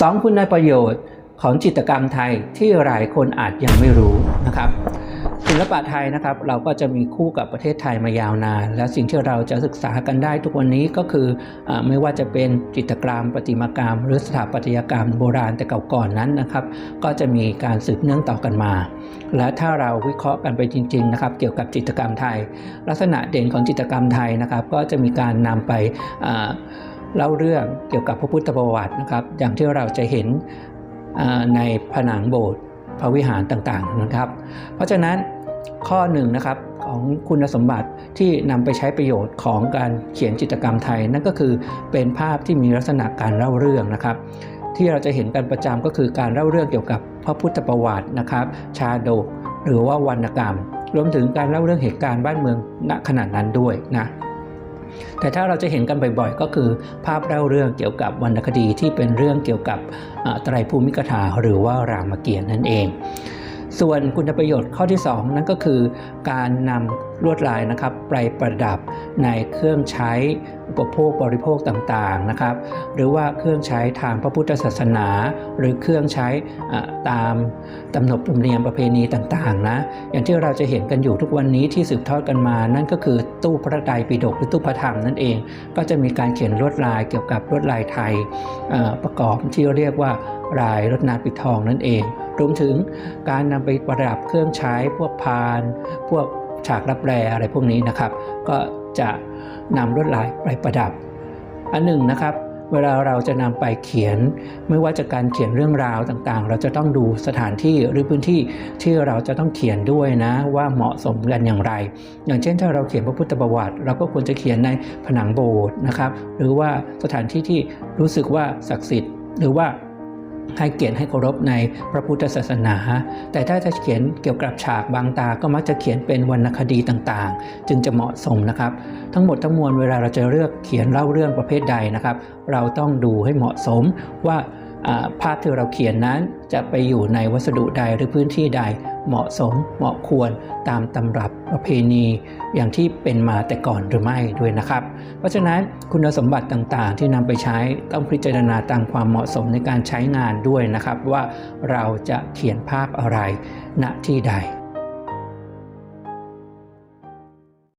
สองคุณประโยชน์ของจิตรกรรมไทยที่หลายคนอาจยังไม่รู้นะครับศิลปะไทยนะครับเราก็จะมีคู่กับประเทศไทยมายาวนาน และสิ่งที่เราจะศึกษากันได้ทุกวันนี้ก็คืออไม่ว่าจะเป็นจิตรกรรมประติมากรรม หรือสถาปัตยกรรมโบราณแต่เก่าก่อนนั้นนะครับก็จะมีการสืบเนื่องต่อกันมา และถ้าเราวิเคราะห์กันไปจริงๆนะครับเกี่ยวกับจิตรกรรมไทย ลักษณะเด่นของจิตรกรรมไทยนะครับก็จะมีการนำไปอ่า เล่าเรื่องเกี่ยวกับพระพุทธประวัตินะครับ อย่างที่เราจะเห็นในผนังโบสถ์พระวิหารต่างๆนะครับ เพราะฉะนั้นข้อหนึ่งนะครับของคุณสมบัติที่นำไปใช้ประโยชน์ของการเขียนจิตรกรรมไทย นั่นก็คือเป็นภาพที่มีลักษณะการเล่าเรื่องนะครับ ที่เราจะเห็นกันประจำก็คือการเล่าเรื่องเกี่ยวกับพระพุทธประวัตินะครับ ชาดกหรือว่าวรรณกรรม รวมถึงการเล่าเรื่องเหตุการณ์บ้านเมืองณขณะนั้นด้วยนะ แต่ถ้าเราจะเห็นกันบ่อยๆ ก็คือภาพเล่าเรื่องเกี่ยวกับวรรณคดีที่เป็นเรื่องเกี่ยวกับไตรภูมิกถาหรือว่ารามเกียรติ์นั่นเอง ส่วนคุณประโยชน์ข้อที่ 2 นั่นก็คือ การนำลวดลายนะครับไปประดับในเครื่องใช้ อุปโภคบริโภคต่างๆนะครับ หรือว่าเครื่องใช้ทางพระพุทธศาสนา หรือเครื่องใช้ตามตำนบธรรมเนียมประเพณีต่างๆนะอย่างที่เราจะเห็นกันอยู่ทุกวันนี้ที่สืบทอดกันมา นั่นก็คือตู้พระไตรปิฎกหรือตู้พระธรรมนั่นเอง ก็จะมีการเขียนลวดลายเกี่ยวกับลวดลายไทยประกอบที่เรียกว่าลายรถนาปิดทองนั่นเอง รวมถึงการนำไปประดับเครื่องใช้พวกพาน พวก ฉากรับแรอะไรพวกนี้นะครับ ก็จะนำลวดลายไปประดับ อันหนึ่งนะครับเวลาเราจะนำไปเขียน ไม่ว่าจะการเขียนเรื่องราวต่างๆ เราจะต้องดูสถานที่หรือพื้นที่ที่เราจะต้องเขียนด้วยนะว่าเหมาะสมกันอย่างไร อย่างเช่นถ้าเราเขียนพระพุทธประวัติ เราก็ควรจะเขียนในผนังโบสถ์นะครับ หรือว่าสถานที่ที่รู้สึกว่าศักดิ์สิทธิ์ หรือว่า ให้เกียรติให้เคารพในพระพุทธศาสนา แต่ถ้าจะเขียนเกี่ยวกับฉากบางตา ก็มักจะเขียนเป็นวรรณคดีต่างๆ จึงจะเหมาะสมนะครับ ทั้งหมดทั้งมวลเวลาเราจะเลือกเขียนเล่าเรื่องประเภทใดนะครับ เราต้องดูให้เหมาะสมว่าอ่า ภาพที่เราเขียนนั้นจะไปอยู่ในวัสดุใดหรือพื้นที่ใดเหมาะสมเหมาะควรตามตำรับประเพณีอย่างที่เป็นมาแต่ก่อนหรือไม่ด้วยนะครับ เพราะฉะนั้นคุณสมบัติต่างๆ ที่นำไปใช้ต้องพิจารณาตามความเหมาะสมในการใช้งานด้วยนะครับ ว่าเราจะเขียนภาพอะไรณที่ใด